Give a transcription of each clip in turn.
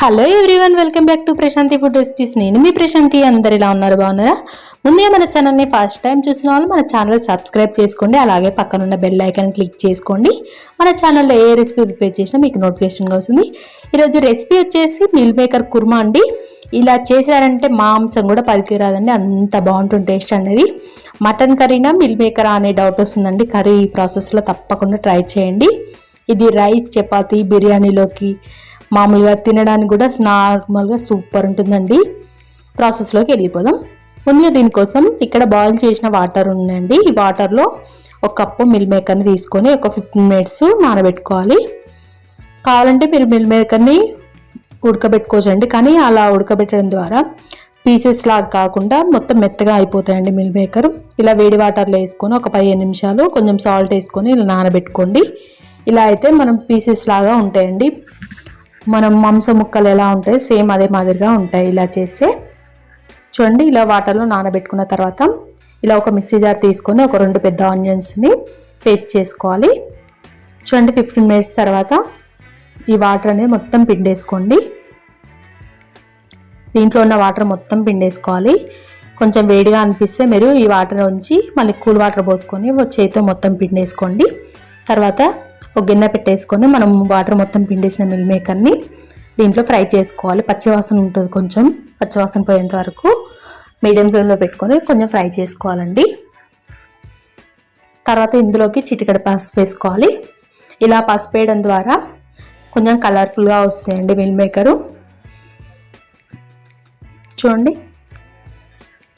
Hello everyone welcome back to Prashanti food recipes నేను మీ ప్రశాంతి అందరు ఇలా ఉన్నారు? బాగున్నారా? ముందుగా మన ఛానల్ని ఫస్ట్ టైం చూసిన వాళ్ళు మన ఛానల్ సబ్స్క్రైబ్ చేసుకోండి. అలాగే పక్కన ఉన్న బెల్ ఐకాన్ క్లిక్ చేసుకోండి. మన ఛానల్లో ఏ రెసిపీ ప్రిపేర్ చేసినా మీకు నోటిఫికేషన్గా వస్తుంది. ఈరోజు రెసిపీ వచ్చేసి మిల్ మేకర్ కుర్మా అండి. ఇలా చేశారంటే మాంసం కూడా పలికిరాదండి అంత బాగుంటుంది టేస్ట్ అనేది. మటన్ కర్రీనా మిల్ మేకర్ అనే డౌట్ వస్తుందండి. కర్రీ ప్రాసెస్లో తప్పకుండా ట్రై చేయండి. ఇది రైస్ చపాతీ బిర్యానీలోకి మామూలుగా తినడానికి కూడా నార్మల్గా సూపర్ ఉంటుందండి. ప్రాసెస్లోకి వెళ్ళిపోదాం. ముందుగా దీనికోసం ఇక్కడ బాయిల్ చేసిన వాటర్ ఉందండి. ఈ వాటర్లో ఒక కప్పు మిల్ మేకర్ని తీసుకొని ఒక ఫిఫ్టీన్ మినిట్స్ నానబెట్టుకోవాలి. కావాలంటే మీరు మిల్ మేకర్ని ఉడకబెట్టుకోవచ్చండి. కానీ అలా ఉడకబెట్టడం ద్వారా పీసెస్ లాగా కాకుండా మొత్తం మెత్తగా అయిపోతాయండి మిల్ మేకర్ ఇలా వేడి వాటర్లో వేసుకొని ఒక పదిహేను నిమిషాలు కొంచెం సాల్ట్ వేసుకొని ఇలా నానబెట్టుకోండి. ఇలా అయితే మనం పీసెస్ లాగా ఉంటాయండి. మనం మాంసం ముక్కలు ఎలా ఉంటాయి సేమ్ అదే మాదిరిగా ఉంటాయి ఇలా చేస్తే. చూడండి ఇలా వాటర్లో నానబెట్టుకున్న తర్వాత ఇలా ఒక మిక్సీ జార్ తీసుకొని ఒక రెండు పెద్ద ఆనియన్స్ని పేస్ట్ చేసుకోవాలి. చూడండి ఫిఫ్టీన్ మినిట్స్ తర్వాత ఈ వాటర్ అనేది మొత్తం పిండేసుకోండి. దీంట్లో ఉన్న వాటర్ మొత్తం పిండేసుకోవాలి. కొంచెం వేడిగా అనిపిస్తే మీరు ఈ వాటర్ ఉంచి మళ్ళీ కూల్ వాటర్ పోసుకొని చేతితో మొత్తం పిండేసుకోండి. తర్వాత ఒక గిన్నె పెట్టేసుకొని మనం వాటర్ మొత్తం పిండేసిన మిల్ మేకర్ని దీంట్లో ఫ్రై చేసుకోవాలి. పచ్చివాసన ఉంటుంది కొంచెం. పచ్చివాసన పోయేంత వరకు మీడియం ఫ్లేమ్లో పెట్టుకొని కొంచెం ఫ్రై చేసుకోవాలండి. తర్వాత ఇందులోకి చిటికడ పసుపు వేసుకోవాలి. ఇలా పసుపు వేయడం ద్వారా కొంచెం కలర్ఫుల్గా వస్తాయండి మిల్ మేకరు. చూడండి.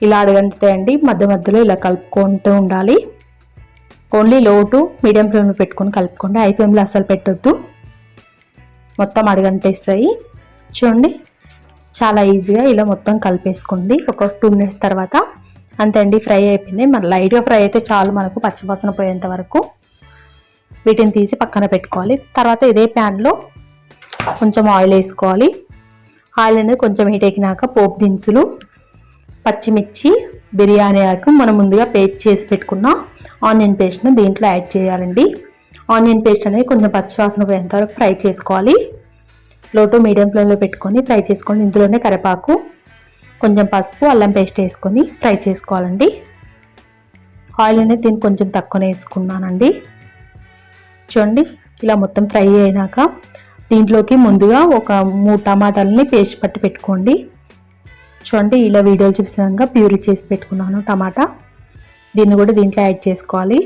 ఇలా అడగంటుతాయండి. మధ్య మధ్యలో ఇలా కలుపుకుంటూ ఉండాలి. ఓన్లీ లో టు మీడియం ఫ్లేమ్లో పెట్టుకొని కలుపుకోండి. హై ఫ్లేమ్లో అసలు పెట్టొద్దు. మొత్తం అడగంటేస్తాయి. చూడండి చాలా ఈజీగా ఇలా మొత్తం కలిపేసుకోండి. ఒక టూ మినిట్స్ తర్వాత. అంతే అండి ఫ్రై అయిపోయింది. మన లైట్గా ఫ్రై అయితే చాలు మనకు పచ్చివాసన పోయేంత వరకు. వీటిని తీసి పక్కన పెట్టుకోవాలి. తర్వాత ఇదే ప్యాన్లో కొంచెం ఆయిల్ వేసుకోవాలి. ఆయిల్ అనేది కొంచెం హీట్ ఎక్కినాక పోపు దినుసులు పచ్చిమిర్చి బిర్యానీ ఆకు మనం ముందుగా పేస్ట్ చేసి పెట్టుకున్న. ఆనియన్ పేస్ట్ను దీంట్లో యాడ్ చేయాలండి. ఆనియన్ పేస్ట్ అనేది కొంచెం పచ్చివాసన పోయేంత వరకు ఫ్రై చేసుకోవాలి. లో టు మీడియం ఫ్లేమ్లో పెట్టుకొని ఫ్రై చేసుకోండి. ఇందులోనే కరివేపాకు కొంచెం పసుపు అల్లం పేస్ట్ వేసుకొని ఫ్రై చేసుకోవాలండి. ఆయిల్ అనేది దీన్ని కొంచెం తక్కువనే వేసుకున్నానండి. చూడండి ఇలా మొత్తం ఫ్రై అయినాక దీంట్లోకి ముందుగా ఒక మూడు టమాటాలని పేస్ట్ పట్టి పెట్టుకోండి. చూడండి ఇలా వీడియోలు చూపిస్తాక ప్యూరీ చేసి పెట్టుకున్నాను టమాటా. దీన్ని కూడా దీంట్లో యాడ్ చేసుకోవాలి.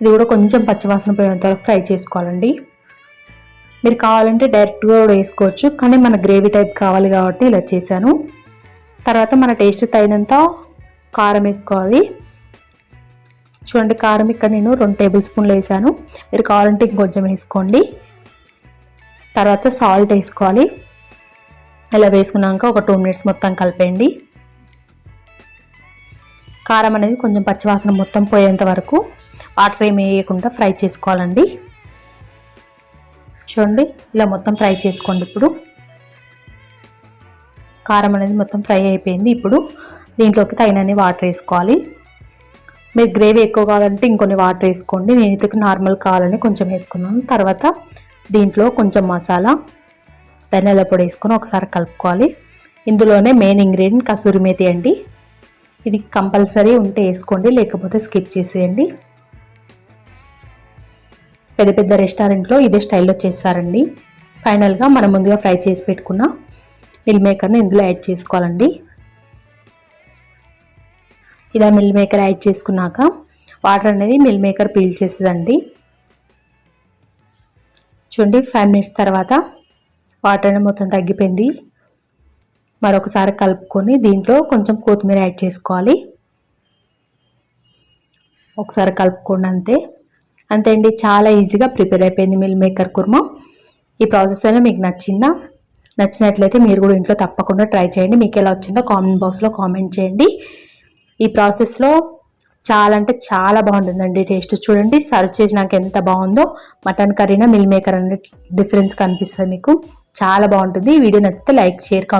ఇది కూడా కొంచెం పచ్చివాసన పోయేంత వరకు ఫ్రై చేసుకోవాలండి. మీరు కావాలంటే డైరెక్ట్గా కూడా వేసుకోవచ్చు. కానీ మన గ్రేవీ టైప్ కావాలి కాబట్టి ఇలా చేశాను. తర్వాత మన టేస్ట్ తగినంత కారం వేసుకోవాలి. చూడండి కారం ఇక్కడ నేను రెండు టేబుల్ స్పూన్లు వేసాను. మీరు కావాలంటే ఇంకొంచెం వేసుకోండి. తర్వాత సాల్ట్ వేసుకోవాలి. ఇలా వేసుకున్నాక ఒక టూ మినిట్స్ మొత్తం కలిపేయండి. కారం అనేది కొంచెం పచ్చివాసన మొత్తం పోయేంత వరకు వాటర్ ఏమి వేయకుండా ఫ్రై చేసుకోవాలండి. చూడండి ఇలా మొత్తం ఫ్రై చేసుకోండి ఇప్పుడు. కారం అనేది మొత్తం ఫ్రై అయిపోయింది ఇప్పుడు దీంట్లోకి తగినన్ని వాటర్ వేసుకోవాలి. మీరు గ్రేవీ ఎక్కువ కావాలంటే ఇంకొన్ని వాటర్ వేసుకోండి. నేను ఇతకు నార్మల్ కావాలని కొంచెం వేసుకున్నాను. తర్వాత దీంట్లో కొంచెం మసాలా ధనియాల పొడి వేసుకొని ఒకసారి కలుపుకోవాలి. ఇందులోనే మెయిన్ ఇంగ్రీడియంట్ కసూరి మేతి అండి. ఇది కంపల్సరీ ఉంటే వేసుకోండి లేకపోతే స్కిప్ చేసేయండి. పెద్ద పెద్ద రెస్టారెంట్లో ఇదే స్టైల్లో చేస్తారండి. ఫైనల్గా మనం ముందుగా ఫ్రై చేసి పెట్టుకున్న మిల్ మేకర్ని ఇందులో యాడ్ చేసుకోవాలండి. ఇలా మిల్ మేకర్ యాడ్ చేసుకున్నాక వాటర్ అనేది మిల్ మేకర్ పీల్ చేసేదండి చూడండి ఫైవ్ మినిట్స్ తర్వాత వాటర్ అనేది మొత్తం తగ్గిపోయింది. మరొకసారి కలుపుకొని దీంట్లో కొంచెం కొత్తిమీర యాడ్ చేసుకోవాలి. ఒకసారి కలుపుకోండి అంతే. అంతే అండి చాలా ఈజీగా ప్రిపేర్ అయిపోయింది మిల్ మేకర్ కుర్మా. ఈ ప్రాసెస్ అయినా మీకు నచ్చిందా? నచ్చినట్లయితే మీరు కూడా ఇంట్లో తప్పకుండా ట్రై చేయండి. మీకు ఎలా వచ్చిందో కామెంట్ బాక్స్లో కామెంట్ చేయండి. ఈ ప్రాసెస్లో చాలా అంటే చాలా బాగుంటుందండి టేస్ట్. చూడండి సర్వ్ చేసి నాకు ఎంత బాగుందో. మటన్ కర్రీనా మిల్ మేకర్ అనే డిఫరెన్స్ కనిపిస్తుంది మీకు. చాలా బాగుంటుంది. ఈ వీడియో నచ్చితే లైక్ షేర్ కామెంట్